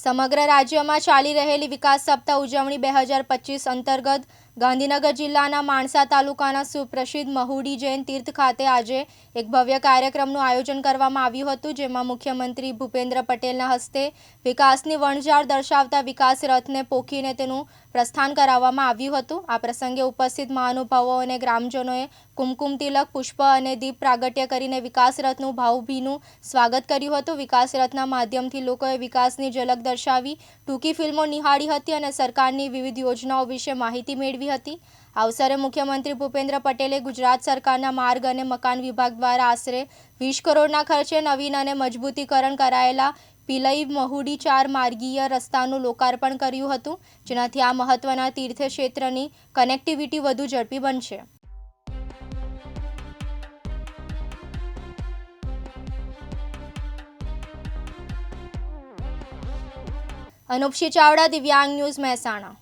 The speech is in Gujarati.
સમગ્ર રાજ્યમાં ચાલી રહેલી વિકાસ સપ્તાહ ઉજવણી બે હજાર પચીસ અંતર્ગત ગાંધીનગર જિલ્લાના માણસા તાલુકાના સુપ્રસિદ્ધ મહુડી જૈન તીર્થ ખાતે આજે એક ભવ્ય કાર્યક્રમનું આયોજન કરવામાં આવ્યું હતું, જેમાં મુખ્યમંત્રી ભૂપેન્દ્ર પટેલના હસ્તે વિકાસની વણઝાર દર્શાવતા વિકાસ રથને પોખીને તેનું પ્રસ્થાન કરાવવામાં આવ્યું હતું. આ પ્રસંગે ઉપસ્થિત મહાનુભાવો અને ગ્રામજનોએ કુમકુમ તિલક, પુષ્પ અને દીપ પ્રાગટ્ય કરીને વિકાસ રથનું ભાવભીનું સ્વાગત કર્યું હતું. વિકાસ રથના માધ્યમથી લોકોએ વિકાસની ઝલક દર્શાવી ટૂંકી ફિલ્મો નિહાળી હતી અને સરકારની વિવિધ યોજનાઓ વિશે માહિતી મેળવી હતી. આ અવસરે મુખ્યમંત્રી ભૂપેન્દ્ર પટેલે ગુજરાત સરકારના માર્ગ અને મકાન વિભાગ દ્વારા આશરે વીસ કરોડના ખર્ચે નવીન અને મજબૂતીકરણ કરાયેલા પિલઈ મહુડી ચાર માર્ગીય રસ્તાનું લોકાર્પણ કર્યું હતું, જેનાથી આ મહત્વના તીર્થ ક્ષેત્રની કનેક્ટિવિટી વધુ ઝડપી બનશે. અનુપશી ચાવડા, દિવ્યાંગ ન્યૂઝ મહેસાણા.